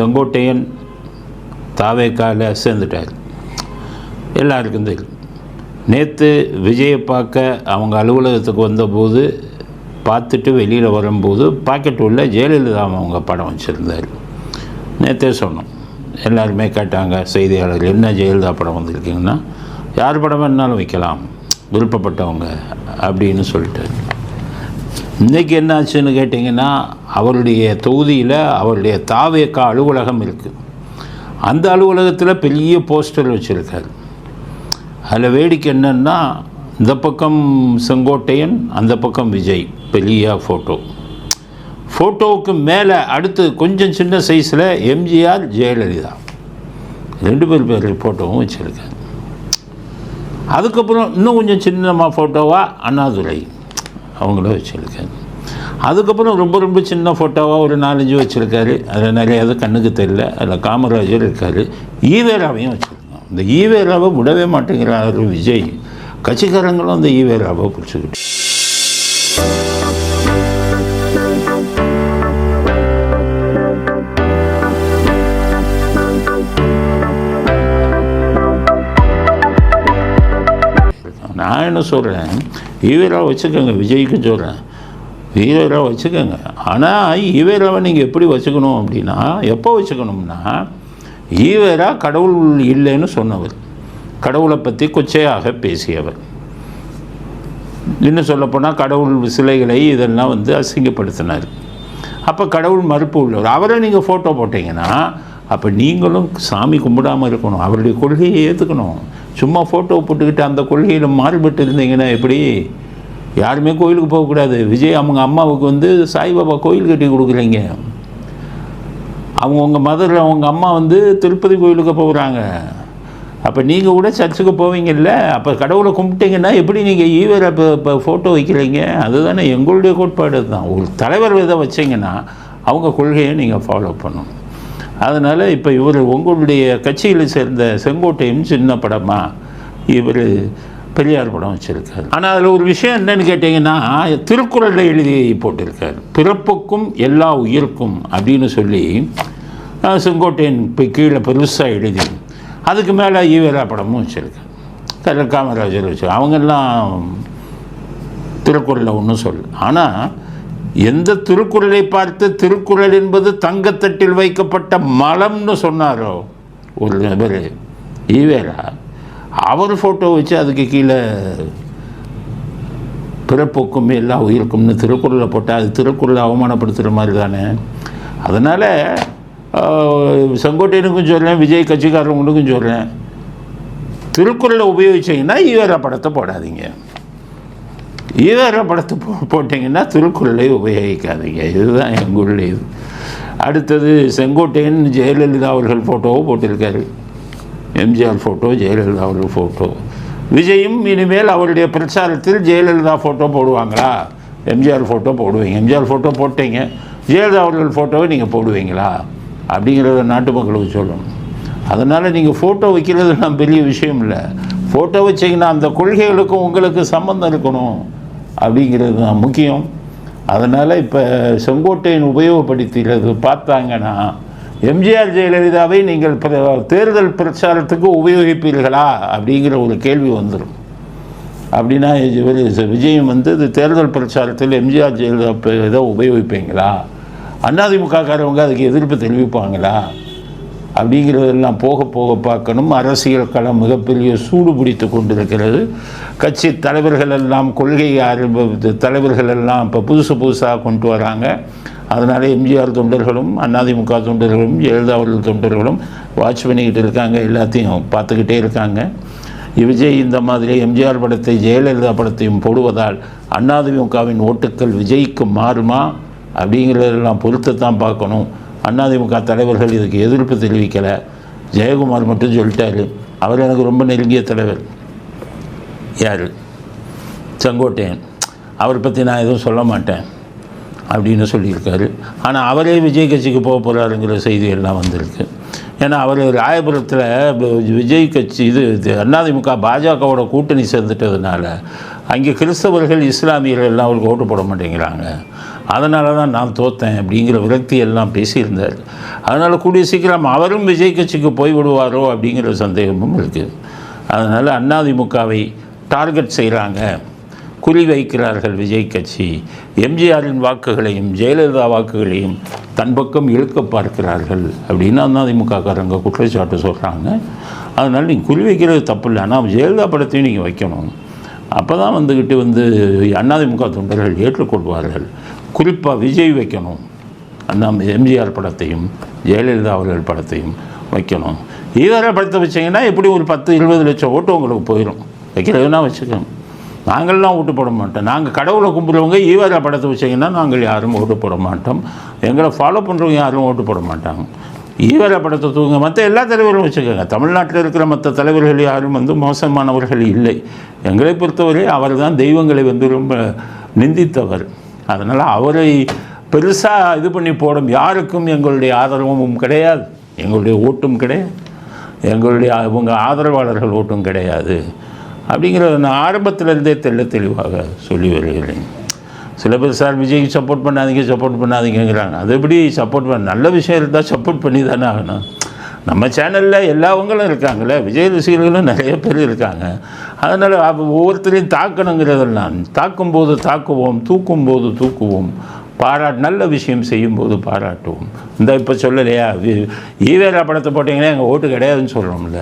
செங்கோட்டையன் தாவேக்கால சேர்ந்துட்டார். எல்லாருக்கும் தெரியும். நேற்று விஜயை பார்க்க அவங்க அலுவலகத்துக்கு வந்தபோது பார்த்துட்டு வெளியில் வரும்போது பாக்கெட் உள்ள ஜெயலலிதா அவங்க படம் வச்சுருந்தார். நேற்றே சொன்னோம். எல்லாருமே கேட்டாங்க செய்தியாளர் என்ன ஜெயலலிதா படம் வந்திருக்கீங்கன்னா யார் படம் வேணாலும் வைக்கலாம் விருப்பப்பட்டவங்க அப்படின்னு சொல்லிட்டு இன்றைக்கி என்னாச்சுன்னு கேட்டிங்கன்னா அவருடைய தொகுதியில் அவருடைய தாவேக்கா அலுவலகம் இருக்குது அந்த அலுவலகத்தில் பெரிய போஸ்டர் வச்சுருக்காரு. அதில் வேடிக்கை என்னென்னா இந்த பக்கம் செங்கோட்டையன் அந்த பக்கம் விஜய். பெரிய ஃபோட்டோ ஃபோட்டோவுக்கு மேலே அடுத்து கொஞ்சம் சின்ன சைஸில் எம்ஜிஆர் ஜெயலலிதா. ரெண்டு பேர் பேர் ஃபோட்டோவும் வச்சுருக்காரு. அதுக்கப்புறம் இன்னும் கொஞ்சம் சின்னமாக ஃபோட்டோவாக அண்ணாதுரை. அவங்கள வச்சுருக்காரு. அதுக்கப்புறம் ரொம்ப ரொம்ப சின்ன ஃபோட்டோவாக ஒரு நாலஞ்சு வச்சுருக்காரு. அதில் நிறைய இது கண்ணுக்கு தெரியல. அதில் காமராஜர் இருக்கார். ஈவேராவையும் வச்சுருக்கோம். இந்த ஈவேராவை விடவே மாட்டேங்கிறாரு விஜய். கட்சிக்காரங்களும் அந்த ஈவேராவை பிடிச்சிக்கிட்டு. நான் என்ன சொல்கிறேன் ஈவேரா வச்சுக்கோங்க விஜய்க்கு சொல்கிறேன் ஈவேரா வச்சுக்கோங்க. ஆனால் ஈவேராவை நீங்கள் எப்படி வச்சுக்கணும் அப்படின்னா எப்போ வச்சுக்கணும்னா ஈவேரா கடவுள் இல்லைன்னு சொன்னவர். கடவுளை பற்றி கொச்சையாக பேசியவர். இன்னும் சொல்லப்போனால் கடவுள் சிலைகளை இதெல்லாம் வந்து அசிங்கப்படுத்தினார். அப்போ கடவுள் மறுப்பு உள்ளவர். அவரை நீங்கள் ஃபோட்டோ போட்டிங்கன்னா அப்போ நீங்களும் சாமி கும்பிடாமல் இருக்கணும். அவருடைய கொள்கையை ஏற்றுக்கணும் சும்மா ஃபோட்டோ போட்டுக்கிட்டு அந்த கொள்கையில் மாறுபட்டு இருந்தீங்கன்னா எப்படி? யாருமே கோயிலுக்கு போகக்கூடாது. விஜய் அவங்க அம்மாவுக்கு வந்து சாய்பாபா கோயில் கட்டி கொடுக்குறீங்க. அவங்க உங்கள் மதர் அவங்க அம்மா வந்து திருப்பதி கோயிலுக்கு போகிறாங்க அப்போ நீங்கள் கூட சர்ச்சுக்கு போவீங்கல்ல? அப்போ கடவுளை கும்பிட்டீங்கன்னா எப்படி நீங்கள் ஈவரை இப்போ இப்போ ஃபோட்டோ வைக்கிறீங்க? அதுதானே எங்களுடைய கோட்பாடு தான். ஒரு தலைவர் இதை வச்சிங்கன்னா அவங்க கொள்கையை நீங்கள் ஃபாலோ பண்ணணும். அதனால் இப்போ இவர் உங்களுடைய கட்சியில் சேர்ந்த செங்கோட்டையும் சின்ன படமா இவர் பெரியார் படம் வச்சுருக்காரு. ஆனால் அதில் ஒரு விஷயம் என்னன்னு கேட்டிங்கன்னா திருக்குறளில் எழுதி போட்டிருக்கார். பிறப்புக்கும் எல்லா உயிருக்கும் அப்படின்னு சொல்லி செங்கோட்டையன் இப்போ கீழே பெருசாக எழுதி அதுக்கு மேலே ஈவேரா படமும் வச்சுருக்காரு. கலர் காமராஜர் வச்சு அவங்கெல்லாம் திருக்குறளில் ஒன்றும் சொல்லு ஆனால் எந்த திருக்குறளை பார்த்து திருக்குறள் என்பது தங்கத்தட்டில் வைக்கப்பட்ட மலம்னு சொன்னாரோ ஒரு நபர் ஈவேரா அவர் ஃபோட்டோ வச்சு அதுக்கு கீழே பிறப்புக்கும் எல்லா உயிருக்கும்னு திருக்குறளை போட்டால் அது திருக்குறளை அவமானப்படுத்துகிற மாதிரி தானே? அதனால் செங்கோட்டையனுக்கும் சொல்கிறேன் விஜய் கட்சிக்காரவங்களுக்கும் சொல்கிறேன் திருக்குறளை உபயோகிச்சிங்கன்னா ஈவேரா படத்தை போடாதீங்க. ஈவேரா படத்தை போ போட்டிங்கன்னா திருக்குறளை உபயோகிக்காதீங்க. இதுதான் எங்களுடைய இது அடுத்தது செங்கோட்டையன் ஜெயலலிதா அவர்கள் ஃபோட்டோவை போட்டிருக்காரு. எம்ஜிஆர் ஃபோட்டோ ஜெயலலிதா அவர்கள் ஃபோட்டோ விஜயும் இனிமேல் அவருடைய பிரச்சாரத்தில் ஜெயலலிதா ஃபோட்டோ போடுவாங்களா? எம்ஜிஆர் ஃபோட்டோ போடுவீங்க. எம்ஜிஆர் ஃபோட்டோ போட்டீங்க. ஜெயலலிதா அவர்கள் ஃபோட்டோவை நீங்கள் போடுவீங்களா? அப்படிங்கிறத நாட்டு மக்களுக்கு சொல்லணும். அதனால் நீங்கள் ஃபோட்டோ வைக்கிறதுலாம் பெரிய விஷயம் இல்லை. ஃபோட்டோ வச்சிங்கன்னா அந்த கொள்கைகளுக்கும் உங்களுக்கு சம்மந்தம் இருக்கணும். அப்படிங்கிறது தான் முக்கியம். அதனால் இப்போ செங்கோட்டையன் உபயோகப்படுத்துகிறது பார்த்தாங்கன்னா எம்ஜிஆர் ஜெயலலிதாவை நீங்கள் பிர- தேர்தல் பிரச்சாரத்துக்கு உபயோகிப்பீர்களா? அப்படிங்கிற ஒரு கேள்வி வந்துடும் அப்படின்னா இவர் விஜயம் வந்து இது தேர்தல் பிரச்சாரத்தில் எம்ஜிஆர் ஜெயலலிதா இதை உபயோகிப்பீங்களா? அதிமுககாரவங்க அதுக்கு எதிர்ப்பு தெரிவிப்பாங்களா? அப்படிங்கிறதெல்லாம் போக போக பார்க்கணும். அரசியல் களம் மிகப்பெரிய சூடு பிடித்து கொண்டிருக்கிறது. கட்சி தலைவர்கள் எல்லாம் கொள்கை ஆரம்ப- தலைவர்கள் எல்லாம் இப்போ புதுசு புதுசாக கொண்டு வராங்க. அதனால் எம்ஜிஆர் தொண்டர்களும் அதிமுக தொண்டர்களும் ஜெயலலிதா அவர்கள் தொண்டர்களும் வாட்ச் பண்ணிக்கிட்டு இருக்காங்க. எல்லாத்தையும் பார்த்துக்கிட்டே இருக்காங்க. விஜய் இந்த மாதிரி எம்ஜிஆர் படத்தை ஜெயலலிதா படத்தையும் போடுவதால் அதிமுகவின் ஓட்டுக்கள் விஜய்க்கு மாறுமா? அப்படிங்கிறதெல்லாம் பொறுத்து தான் பார்க்கணும். அதிமுக தலைவர்கள் இதுக்கு எதிர்ப்பு தெரிவிக்கலை. ஜெயக்குமார் மட்டும் சொல்லிட்டாரு. அவர் எனக்கு ரொம்ப நெருங்கிய தலைவர். யார்? செங்கோட்டையன். அவரை பற்றி நான் எதுவும் சொல்ல மாட்டேன் அப்படின்னு சொல்லியிருக்காரு. ஆனால் அவரே விஜய் கட்சிக்கு போக போகிறாருங்கிற செய்தி எல்லாம் வந்திருக்கு. ஏன்னா அவர் ராயபுரத்தில் விஜய் கட்சி இது இது அதிமுக பாஜகவோட கூட்டணி சேர்ந்துட்டதுனால அங்கே கிறிஸ்தவர்கள் இஸ்லாமியர்கள் எல்லாம் அவருக்கு ஓட்டு போட மாட்டேங்கிறாங்க. அதனால தான் நான் தோத்தேன் அப்படிங்கிற விரக்தி எல்லாம் பேசியிருந்தார். அதனால் கூடிய சீக்கிரம் அவரும் விஜய் கட்சிக்கு போய் விடுவாரோ அப்படிங்கிற சந்தேகமும் இருக்குது அதனால் அண்ணாதிமுகவை டார்கெட் செய்கிறாங்க குறி வைக்கிறார்கள் விஜய் கட்சி. எம்ஜிஆரின் வாக்குகளையும் ஜெயலலிதா வாக்குகளையும் தன் பக்கம் இழுக்க பார்க்கிறார்கள் அப்படின்னு அதிமுகக்காரங்க குற்றச்சாட்டு சொல்கிறாங்க அதனால் நீங்கள் குறி வைக்கிறது தப்பு இல்லை ஆனால் ஜெயலலிதா படத்தையும் நீங்கள் வைக்கணும். அப்போ தான் வந்துக்கிட்டு வந்து அதிமுக தொண்டர்கள் ஏற்றுக்கொள்வார்கள். குறிப்பாக விஜய் வைக்கணும். நம்ம எம்ஜிஆர் படத்தையும் ஜெயலலிதா அவர்கள் படத்தையும் வைக்கணும். ஈவேரா படத்தை வச்சிங்கன்னா எப்படி ஒரு பத்து இருபது லட்சம் ஓட்டு உங்களுக்கு போயிடும் வைக்கிறதுனா வச்சுக்கோங்க நாங்கள்லாம் ஓட்டு போட மாட்டோம். நாங்கள் கடவுளை கும்பிடுறவங்க ஈவேரா படத்தை வச்சிங்கன்னா நாங்கள் யாரும் ஓட்டு போட மாட்டோம். எங்களை ஃபாலோ பண்ணுறவங்க யாரும் ஓட்டு போட மாட்டாங்க. ஈவேரா படத்தை தூங்க மற்ற எல்லா தலைவரும் வச்சுக்கோங்க. தமிழ்நாட்டில் இருக்கிற மற்ற தலைவர்கள் யாரும் வந்து மோசமானவர்கள் இல்லை. எங்களை பொறுத்தவரை அவர் தான் தெய்வங்களை வந்து ரொம்ப நிந்தித்தவர். அதனால் அவரை பெருசாக இது பண்ணி போடும். யாருக்கும் எங்களுடைய ஆதரவும் கிடையாது. எங்களுடைய ஓட்டும் கிடையாது. எங்களுடைய அவங்க ஆதரவாளர்கள் ஓட்டும் கிடையாது. அப்படிங்கிறத நான் ஆரம்பத்திலிருந்தே தெள்ள தெளிவாக சொல்லி வருகிறேன். சில பேர் சார் விஜய்க்கு சப்போர்ட் பண்ணாதீங்க சப்போர்ட் பண்ணாதீங்கிறாங்க அது எப்படி சப்போர்ட் பண்ண நல்ல விஷயம் இருந்தால் சப்போர்ட் பண்ணி தானே ஆகணும். நம்ம சேனலில் எல்லாவங்களும் இருக்காங்களே விஜய் ரசிகர்களும் நிறைய பேர் இருக்காங்க. அதனால் ஒவ்வொருத்தரையும் தாக்கணுங்கிறதெல்லாம் தாக்கும்போது தாக்குவோம் தூக்கும்போது தூக்குவோம் பாராட்டு நல்ல விஷயம் செய்யும்போது பாராட்டுவோம். இந்த இப்போ சொல்லலையா? வி- ஈவேரா படத்தை போட்டிங்கன்னா எங்கள் ஓட்டு கிடையாதுன்னு சொல்கிறோம்ல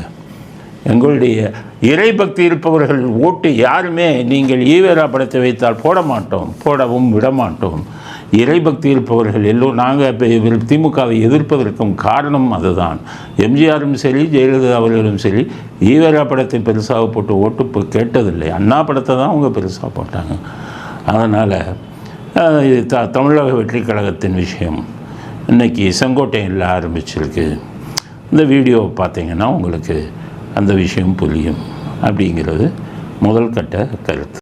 எங்களுடைய இறை பக்தி இருப்பவர்கள் ஓட்டு யாருமே நீங்கள் ஈவேரா படத்தை வைத்தால் போட மாட்டோம் போடவும் விட மாட்டோம். இறை பக்தி இருப்பவர்கள் எல்லோரும் நாங்கள் இப்போ திமுகவை எதிர்ப்பதற்கும் காரணம் அதுதான். எம்ஜிஆரும் சரி ஜெயலலிதா அவர்களும் சரி ஈவரா படத்தை பெருசாக போட்டு ஓட்டு இப்போ கேட்டதில்லை. அண்ணா படத்தை தான் அவங்க பெருசாக போட்டாங்க. அதனால் இது த தமிழக வெற்றி கழகத்தின் விஷயம். இன்னைக்கு செங்கோட்டையில் ஆரம்பிச்சிருக்கு. இந்த வீடியோவை பார்த்தீங்கன்னா உங்களுக்கு அந்த விஷயம் புரியும். அப்படிங்கிறது முதல் கட்ட கருத்து.